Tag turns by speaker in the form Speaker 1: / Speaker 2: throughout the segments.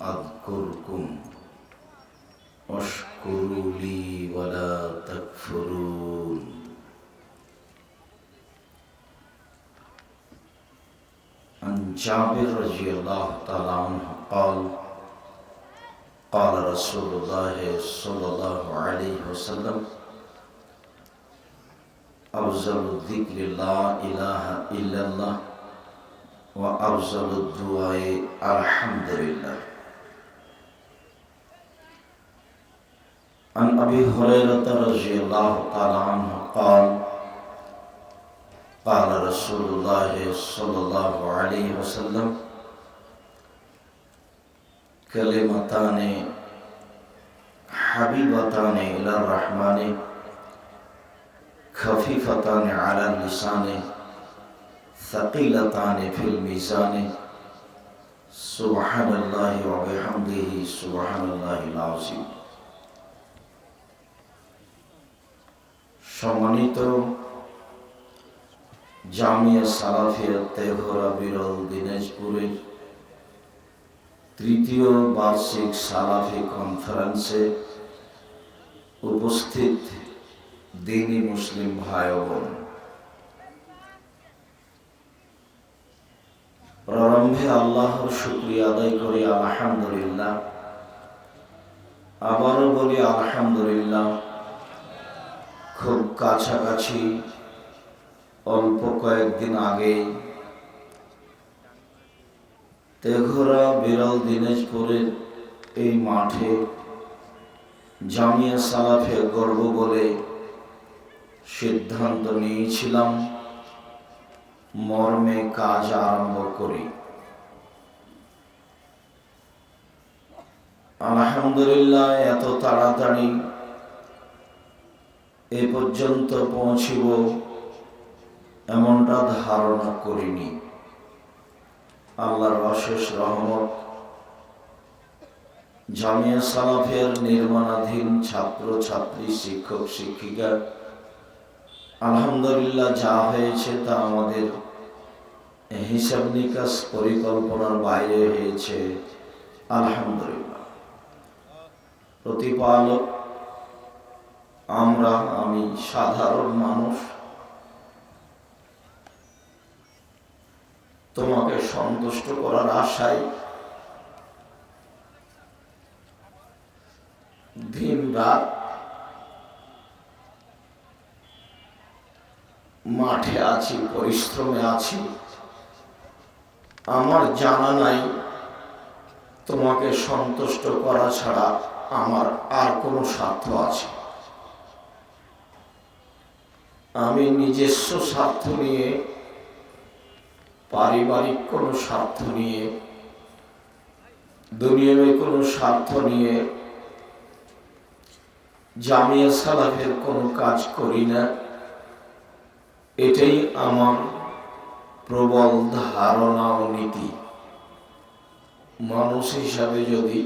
Speaker 1: أذكركم واشكروا لي ولا تكفرون. عن جابر رضي الله تعالى عنه قال قال رسول الله صلى الله عليه وسلم أفضل الذكر لا إله إلا الله وأفضل الدعاء الحمد لله. أبي هريرة رضي الله تعالى عنه قال قال رسول الله صلى الله عليه وسلم كلمتان حبيبتان إلى الرحمن خفيفتان على اللسان ثقيلتان في الميزان سبحان الله وبحمده سبحان الله العظيم. সম্মানিত জামিয়া সালাফিয়া তেঘরা বিরল দিনাজপুরের তৃতীয় বার্ষিক সালাফি কনফারেন্সে উপস্থিত দিনী মুসলিম ভাই বোন। প্রারম্ভে আল্লাহর শুক্রিয়া আদায় করি, আলহামদুলিল্লাহ। আবারও বলি, আলহামদুলিল্লাহ। কাছাকাছি, অল্প কয়েকদিন আগে তেঘরা বিরল দিনাজপুরের এই মাঠে জামিয়া সালাফে গর্ব বলে সিদ্ধান্ত নিয়েছিলাম, মর্মে কাজ আরম্ভ করি। আলহামদুলিল্লাহ, এত তাড়াতাড়ি এ পর্যন্ত পৌঁছিব, এমনটা ধারণা করিনি। আল্লাহর অশেষ রহমত, জামিয়া সালাফের নির্মাণাধীন ছাত্র ছাত্রী শিক্ষক, শিক্ষিকা, আলহামদুলিল্লাহ যা হয়েছে তা আমাদের হিসাব নিকাশ পরিকল্পনার বাইরে হয়েছে। আলহামদুলিল্লাহ। প্রতিপালক আমরা, আমি সাধারণ মানুষ। তোমাকে সন্তুষ্ট করার আশায় দিন রাত মাঠে আছি, পরিশ্রমে আছি। আমার জানা নাই, তোমাকে সন্তুষ্ট করা ছাড়া আমার আর কোনো স্বার্থ আছে। আমি নিজস্ব স্বার্থ নিয়ে, পারিবারিক কোনো স্বার্থ নিয়ে দুনিয়ায় কোনো স্বার্থ নিয়ে জামিয়া সালাফের কোনো কাজ করি না। এটাই আমার প্রবল ধারণা ও নীতি। মানুষ হিসাবে যদি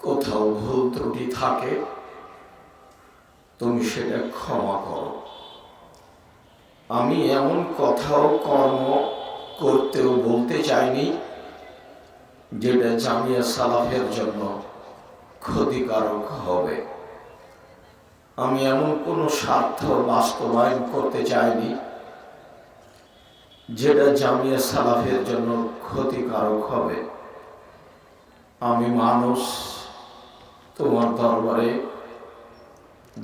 Speaker 1: কোথাও ভুল ত্রুটি থাকে তুমি সেটা ক্ষমা করো। আমি এমন কথাও কর্ম করতেও বলতে চাইনি, যেটা জামিয়া সালাফের জন্য ক্ষতিকারক হবে। আমি এমন কোনো স্বার্থ বাস্তবায়ন করতে চাইনি, যেটা জামিয়া সালাফের জন্য ক্ষতিকারক হবে। আমি মানুষ, তোমার দরবারে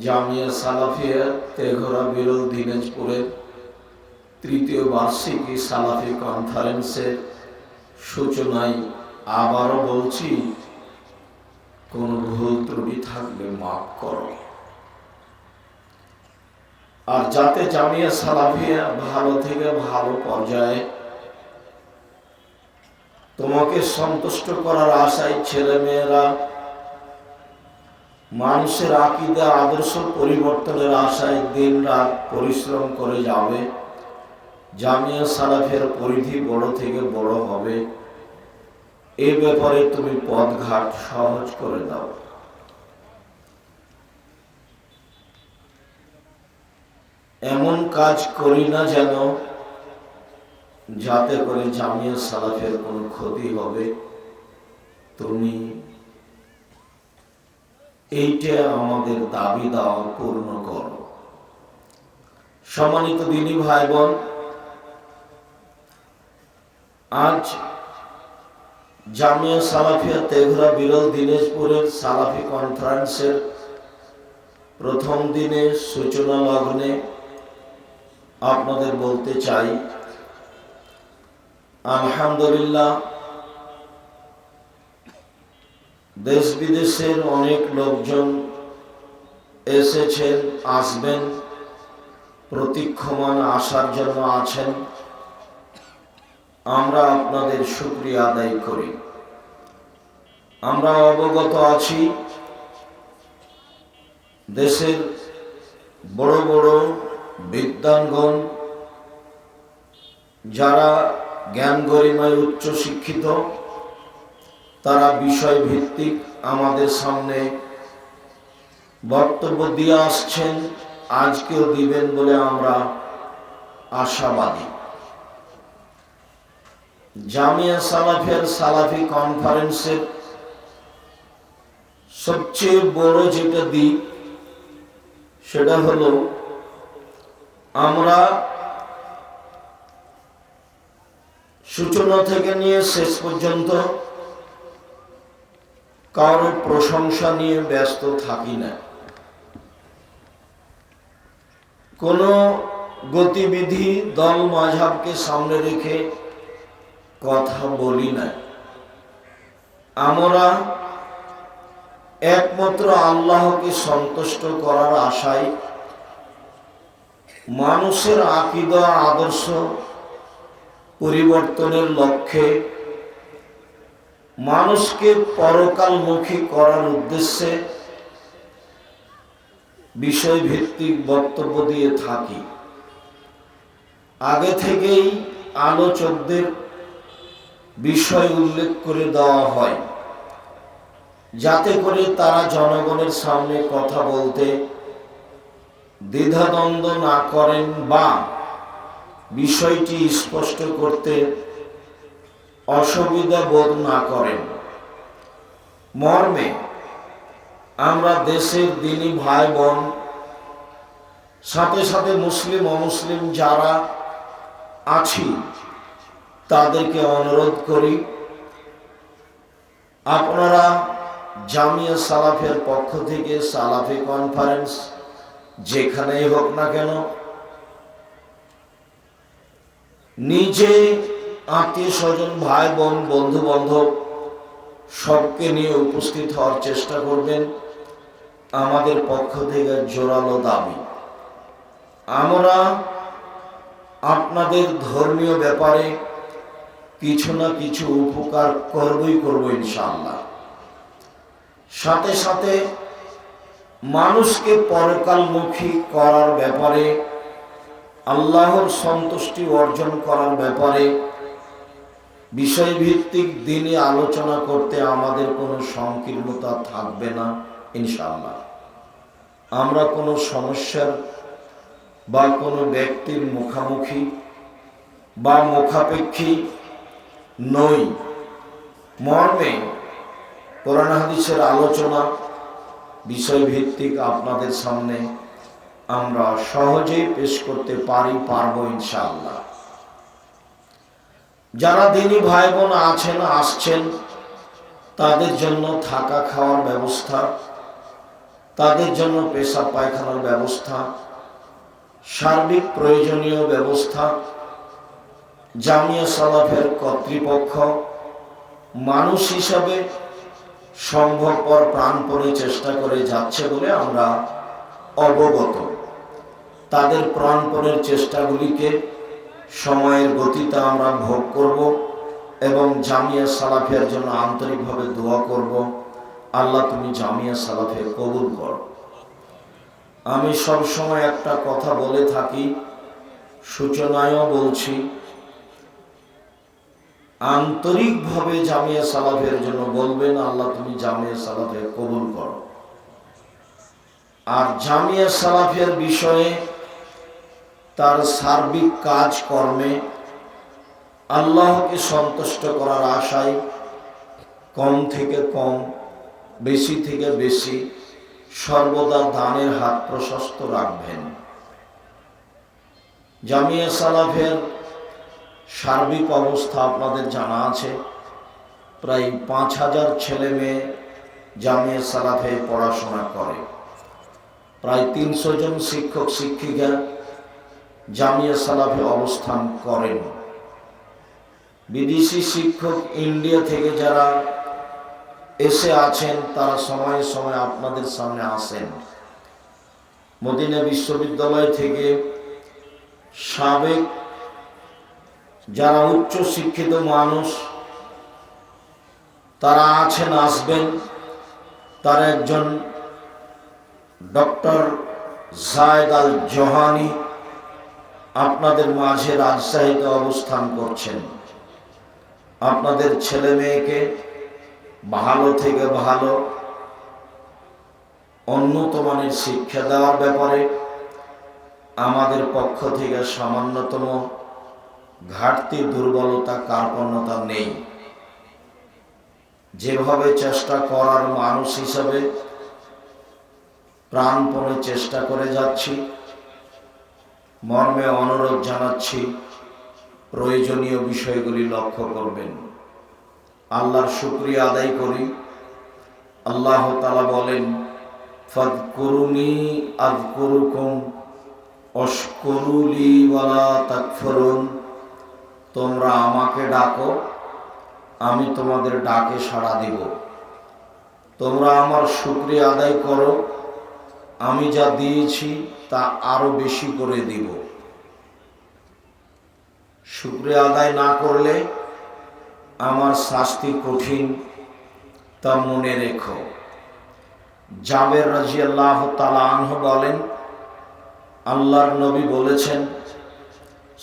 Speaker 1: জামিয়া সালাফিয়া তেঘরা বিরল দিনাজপুরের তৃতীয় বার্ষিকী সালাফি কনফারেন্সের সূচনায় আবারও বলছি, কোনো ভুল ত্রুটি থাকলে মাফ করো। আর যাতে জামিয়া সালাফিয়া ভালো থেকে ভালো পর্যায়ে তোমাকে সন্তুষ্ট করার আশায় ছেলে মেয়েরা মানুষের আকিদা, আদর্শ পরিবর্তনের আশায় দিন রাত পরিশ্রম করে যাবে। জামিয়া সালাফের পরিধি বড় থেকে বড় হবে। এ ব্যাপারে তুমি পথঘাট সহজ করে দাও। এমন কাজ করি না যেন যাতে করে জামিয়া সালাফের কোনো ক্ষতি হবে। তুমি এইটা আমাদের দাবি দাওয়া পূর্ণ করো। সম্মানিত দিনী ভাই বোন আজ জামিয়া সালাফিয়া তেঘরা বিরল দিনাজপুরের সালাফি কনফারেন্সের প্রথম দিনে সূচনা লগ্নে আপনাদের বলতে চাই, আলহামদুলিল্লাহ দেশ বিদেশের অনেক লোকজন এসেছেন, আসবেন, প্রতীক্ষমান আসার জন্য আছেন। আমরা আপনাদের শুক্রিয়া আদায় করি। আমরা অবগত আছি, দেশের বড় বড় বিদ্যাঙ্গন যারা জ্ঞান গরিমায় উচ্চ শিক্ষিত তারা বিষয় ভিত্তিক আমাদের সামনে বক্তব্য দিয়ে আসছেন, আজকেও দিবেন বলে আমরা আশাবাদী। জামিয়া সালাফের সালাফি কনফারেন্সের সবচেয়ে বড় যেটা দিক, সেটা হলো আমরা সূচনা থেকে নিয়ে শেষ পর্যন্ত কারও প্রশংসা নিয়ে ব্যস্ত থাকি না। কোনো গতিবিধি দল মাঝাবকে সামনে রেখে কথা বলি না। আমরা একমাত্র আল্লাহকে সন্তুষ্ট করার আশায় মানুষের আকিদা, আদর্শ পরিবর্তনের লক্ষ্যে মানুষকে পরকালমুখী করার উদ্দেশ্যে বিষয়ভিত্তিক বক্তব্য দিয়ে থাকি। আগে থেকেই আলোচকদের বিষয় উল্লেখ করে দেওয়া হয়, যাতে করে তারা জনগণের সামনে কথা বলতে দ্বিধাদ্বন্দ্ব না করেন বা বিষয়টি স্পষ্ট করতে অসুবিধা বোধ না করেন। মর্মে, আমরা দেশের দিনী ভাই বোন সাথে সাথে মুসলিম, অমুসলিম যারা আছি, তাদেরকে অনুরোধ করি, আপনারা জামিয়া সালাফের পক্ষ থেকে সালাফি কনফারেন্স যেখানেই হোক না কেন, নিজে আত্মীয় স্বজন, ভাই বোন, বন্ধু বান্ধব, সবকে নিয়ে উপস্থিত হওয়ার চেষ্টা করবেন। আমাদের পক্ষ থেকে জোরালো দাবি। আমরা আপনাদের ধর্মীয় ব্যাপারে কিছু না কিছু উপকার করবই করব ইনশাআল্লাহ। সাথে সাথে মানুষকে পরকালমুখী করার ব্যাপারে, আল্লাহর সন্তুষ্টি অর্জন করার ব্যাপারে বিষয়ভিত্তিক দিনে আলোচনা করতে আমাদের কোনো সংকীর্ণতা থাকবে না ইনশাল্লাহ আমরা কোনো সমস্যার বা কোনো ব্যক্তির মুখামুখি বা মুখাপেক্ষী নই। মর্মে কোরআন হাদিসের আলোচনা বিষয়ভিত্তিক আপনাদের সামনে আমরা সহজেই পেশ করতে পারি, পারব, ইনশাআল্লাহ। যারা দিনী ভাই বোন আছেন, আসছেন, তাদের জন্য থাকা খাওয়ার ব্যবস্থা, তাদের জন্য পেশাব পায়খানার ব্যবস্থা, সার্বিক প্রয়োজনীয় ব্যবস্থা, জামিয়া সালাফের কর্তৃপক্ষ, মানুষ হিসাবে সম্ভবপর প্রাণপণে চেষ্টা করে যাচ্ছে বলে আমরা অবগত। তাদের প্রাণপণের চেষ্টাগুলিকে সময়ের গতিতে আমরা ভোগ করব এবং জামিয়া সালাফের জন্য আন্তরিকভাবে দোয়া করব। আল্লাহ, তুমি জামিয়া সালাফে কবুল করো। আমি সব সময় একটা কথা বলে থাকি, সূচনায়ও বলছি, আন্তরিকভাবে জামিয়া সালাফের জন্য বলবেন, আল্লাহ, তুমি জামিয়া সালাফে কবুল করো। আর জামিয়া সালাফের বিষয়ে তার সার্বিক কাজ কর্মে আল্লাহকে সন্তুষ্ট করার আশায় কম থেকে কম, বেশি থেকে বেশি সর্বদা দানের হাত প্রশস্ত রাখবেন। জামিয়া সালাফের সার্বিক অবস্থা আপনাদের জানা আছে। প্রায় পাঁচ হাজার ছেলে মেয়ে জামিয়া সালাফে পড়াশোনা করে। প্রায় তিনশো জন শিক্ষক, শিক্ষিকা জামিয়া সালাফে অবস্থান করেন। বিদেশি শিক্ষক ইন্ডিয়া থেকে যারা এসে আছেন, তারা সময়ে সময়ে আপনাদের সামনে আসেন। মদিনা বিশ্ববিদ্যালয় থেকে সাবেক যারা উচ্চ শিক্ষিত মানুষ, তারা আছেন, আসবেন। তার একজন ডক্টর জায়দ আল জহানি আপনাদের মাঝে রাজশাহীতে অবস্থান করছেন। আপনাদের ছেলে মেয়েকে ভালো থেকে ভালো উন্নত মানের শিক্ষা দেওয়ার ব্যাপারে আমাদের পক্ষ থেকে সামান্যতম ঘাটতি, দুর্বলতা, কার্পণ্যতা নেই। যেভাবে চেষ্টা করার মানুষ হিসাবে প্রাণপণে চেষ্টা করে যাচ্ছি। মর্মে অনুরোধ জানাচ্ছি, প্রয়োজনীয় বিষয়গুলি লক্ষ্য করবেন। আল্লাহর শুক্রিয়া আদায় করি। আল্লাহ তালা বলেন ফদ করুনি আদ করুকুম অস্করুলি ওয়ালা তাকফরুন। তোমরা আমাকে ডাকো, আমি তোমাদের ডাকে সাড়া দিব। তোমরা আমার শুক্রিয়া আদায় করো। আমি যা দিয়েছি তা আরও বেশি করে দিব। শুক্রিয়া আদায় না করলে আমার শাস্তি কঠিন, তা মনে রেখো। জাবের রাজি আল্লাহ তালাহ বলেন, আল্লাহর নবী বলেছেন,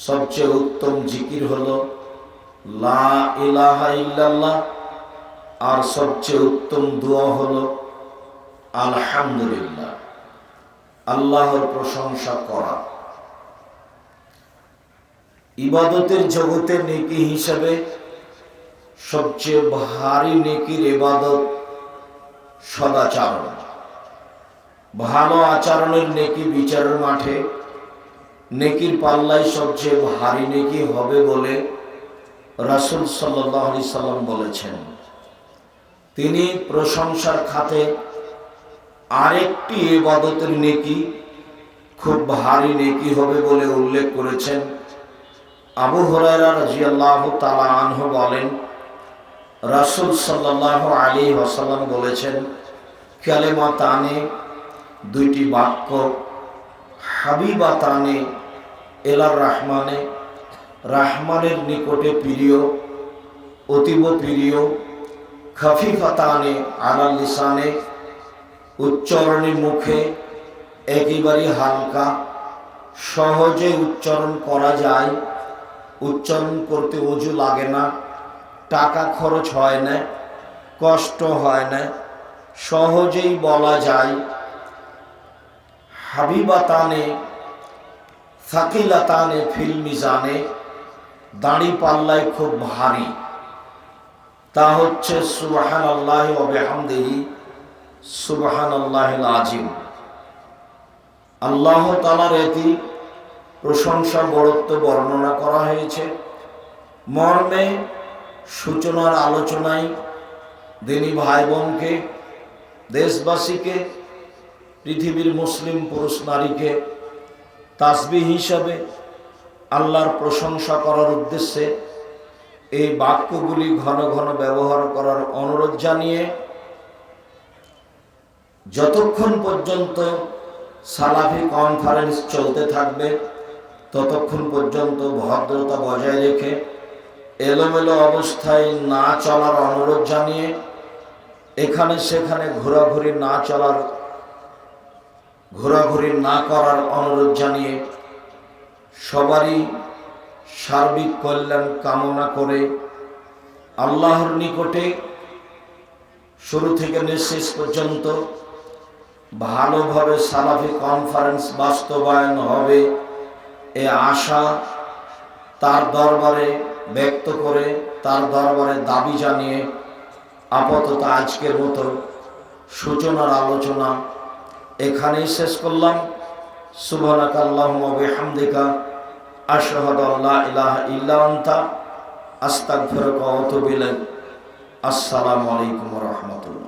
Speaker 1: সবচেয়ে উত্তম জিকির হলো লা ইলাহা ইল্লাল্লাহ, আর সবচেয়ে উত্তম দোয়া হলো আলহামদুলিল্লাহ। আল্লাহর প্রশংসা করা। ইবাদতের জগতে নেকি হিসাবে সবচেয়ে ভারী নেকির ইবাদত সদাচরণ। ভালো আচরণের নেকি বিচারের মাঠে নেকির পাল্লায় সবচেয়ে ভারী নেকি হবে বলে রাসুল সাল্লি সাল্লাম বলেছেন। তিনি প্রশংসার খাতে আরেকটি এবাদতের নেকি, খুব ভারী নেকি হবে বলে উল্লেখ করেছেন। আবু হরাইরা রাজিয়াল্লাহ তালা আনহ বলেন, রাসুল সাল্লাহ আলী ওসাল্লাম বলেছেন ক্যালেমা তানে দুইটি বাক্য, হাবিবা তানে এলার রাহমানে, রাহমানের নিকটে প্রিয়, অতীব প্রিয় খাফিফাতানে আলাল লিসানে উচ্চারণের মুখে একেবারে হালকা, সহজে উচ্চারণ করা যায়। উচ্চারণ করতে অজু লাগে না, টাকা খরচ হয় না, কষ্ট হয় না, সহজেই বলা যায়। হাবিবাতানে, সাকিলাতানে, ফিল মিজানে, দাড়ি পাল্লায় খুব ভারী। তা হচ্ছে সুবাহান আল্লাহ অবেহামদেহি সুবাহান আল্লাহ আজিম আল্লাহ তালার এটি প্রশংসা বড়ত্ব বর্ণনা করা হয়েছে। মর্মে, সূচনার আলোচনায় দিনী ভাই বোনকে দেশবাসীকে, পৃথিবীর মুসলিম পুরুষ নারীকে তাসবি হিসাবে আল্লাহর প্রশংসা করার উদ্দেশ্যে এই বাক্যগুলি ঘন ঘন ব্যবহার করার অনুরোধ জানিয়ে যতক্ষণ পর্যন্ত সালাফি কনফারেন্স চলতে থাকবে, ততক্ষণ পর্যন্ত ভদ্রতা বজায় রেখে এলোমেলো অবস্থায় না চলার অনুরোধ জানিয়ে এখানে সেখানে ঘোরাঘুরি না চলার, ঘোরাঘুরি না করার অনুরোধ জানিয়ে সবারই সার্বিক কল্যাণ কামনা করে আল্লাহর নিকটে শুরু থেকে নিঃশেষ পর্যন্ত ভালোভাবে সালাফি কনফারেন্স বাস্তবায়ন হবে এ আশা তার দরবারে ব্যক্ত করে, তার দরবারে দাবি জানিয়ে আপাতত আজকের মতো সূচনার আলোচনা এখানেই শেষ করলাম। সুবহানাকা আল্লাহুম্মা বিহামদিকা, আশহাদু আসসালামু আলাইকুম ওয়া রাহমাতুল্লাহ।